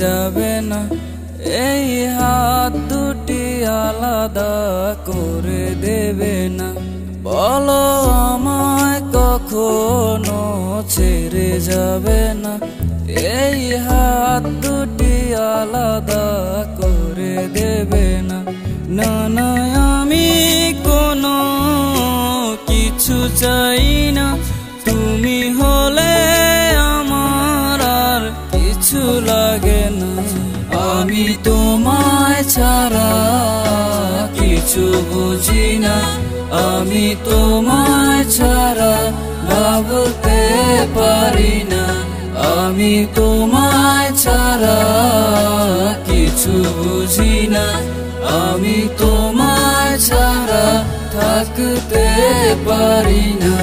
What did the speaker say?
যাবে না। এই হাত দুটি আলাদা করে দেবে না। বলো আমায় কখনো ছেড়ে যাবে না। এই হাত দুটি আলাদা করে দেবে না না, আমি কোনো কিছু চাই আমি তোমায় ছাড়া কিছু বুঝি না। আমি তোমায় ছাড়া ভাবতে পারি না। আমি তোমায় ছাড়া কিছু বুঝি না। আমি তোমায় ছাড়া থাকতে পারি না।